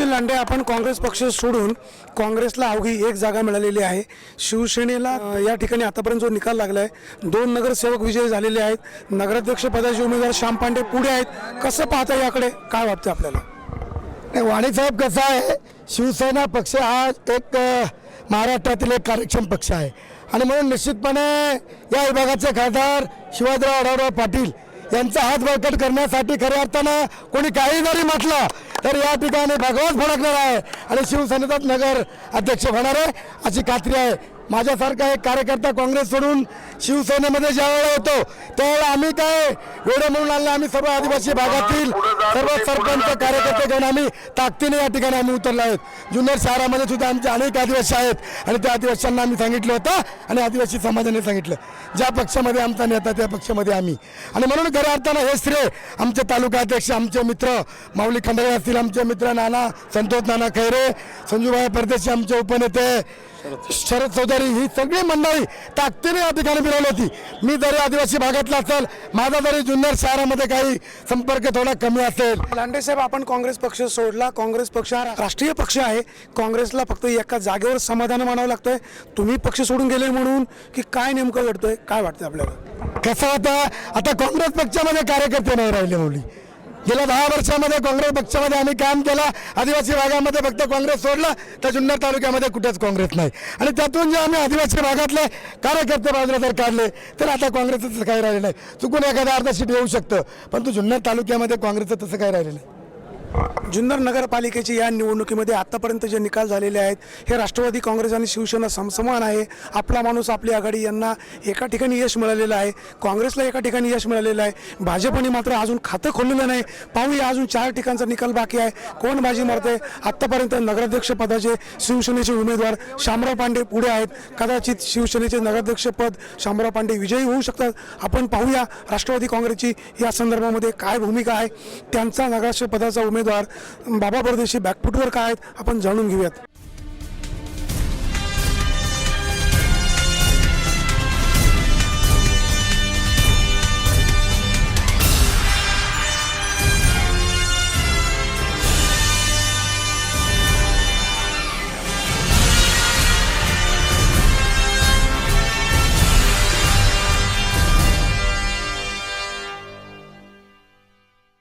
लांडे आपण काँग्रेस पक्ष सोडून काँग्रेसला अवघी एक जागा मिळालेली आहे. शिवसेनेला या ठिकाणी आतापर्यंत जो निकाल लागला आहे दोन नगरसेवक विजयी झालेले आहेत. नगराध्यक्ष पदाचे उमेदवार श्याम पांडे पुढे आहेत. कसं पाहता याकडे? काय वाटतं आपल्याला? नाही वाणीसाहेब कसं आहे शिवसेना पक्ष हा एक महाराष्ट्रातील एक कार्यक्षम पक्ष आहे. आणि म्हणून निश्चितपणे या विभागाचे खासदार शिवाजीराव आढावराव पाटील यांचा हात बळकट करण्यासाठी खऱ्या अर्थानं कोणी काही जरी म्हटलं तर या ठिकाणी भगवान फडकणार आहे. आणि शिवसेनेचाच नगर अध्यक्ष होणार आहे अशी खात्री आहे. माझ्यासारखा एक कार्यकर्ता काँग्रेस सोडून शिवसेनेमध्ये ज्यावेळेला होतो त्यावेळेला आम्ही काय वेळे म्हणून आणले? आम्ही सर्व आदिवासी भागातील सर्व सरपंच कार्यकर्ते घेऊन आम्ही ताकदीने या ठिकाणी आम्ही उतरलो आहोत. जुन्नर शहरामध्ये सुद्धा आमचे अनेक आदिवासी आहेत आणि त्या आदिवासींना आम्ही सांगितलं होतं आणि आदिवासी समाजाने सांगितलं. ज्या पक्षामध्ये आमचा नेता त्या पक्षामध्ये आम्ही. आणि म्हणून खऱ्या अर्थानं हे श्रेय आमचे तालुकाध्यक्ष आमचे मित्र माऊली खंडाळे असतील आमचे मित्र नाना संतोष नाना खैरे संजूभाई परदेशी आमचे उपनेते शरद चौधरी ही सगळी मंडळी ताकदीने या ठिकाणी मिळवली होती. मी जरी आदिवासी भागातला असेल माझा जरी जुन्नर शहरामध्ये काही संपर्क थोडा कमी असेल. लांडे साहेब आपण काँग्रेस पक्ष सोडला. काँग्रेस पक्ष हा राष्ट्रीय पक्ष आहे. काँग्रेसला फक्त एका जागेवर समाधान मानावं लागतंय. तुम्ही पक्ष सोडून गेले म्हणून की काय नेमकं घडतंय? काय वाटतं आपल्याला? कसं होतं? आता काँग्रेस पक्षामध्ये कार्यकर्ते नाही राहिले मुली. गेल्या दहा वर्षामध्ये काँग्रेस पक्षामध्ये आम्ही काम केलं आदिवासी भागामध्ये फक्त काँग्रेस सोडलं तर जुन्नर तालुक्यामध्ये कुठेच काँग्रेस नाही. आणि त्यातून जे आम्ही आदिवासी भागातले कार्यकर्ते बाजूला जर काढले तर आता काँग्रेसचं तसं काही राहिलं नाही. चुकून एखादा अर्धा सीट येऊ शकतं पण तू जुन्नर तालुक्यामध्ये काँग्रेसचं तसं काही राहिलं नाही. जुन्नर नगरपालिकेची या निवडणुकीमध्ये आतापर्यंत जे निकाल झालेले आहेत हे राष्ट्रवादी काँग्रेस आणि शिवसेना समसमान आहे. आपला माणूस आपली आघाडी यांना एका ठिकाणी यश मिळालेलं आहे. काँग्रेसला एका ठिकाणी यश मिळालेलं आहे. भाजपने मात्र अजून खातं खोललेलं नाही. पाहूया अजून चार ठिकाणचा निकाल बाकी आहे. कोण बाजी मारते आत्तापर्यंत नगराध्यक्ष पदाचे शिवसेनेचे उमेदवार शामराव पांडे पुढे आहेत. कदाचित शिवसेनेचे नगराध्यक्ष पद शामराव पांडे विजयी होऊ शकतात. आपण पाहूया राष्ट्रवादी काँग्रेसची या संदर्भामध्ये काय भूमिका आहे. त्यांचा नगराध्यक्ष पदाचा उमेदवार बाबा परदेशी बॅकफुटवर काय आहेत आपण जाणून घेऊयात.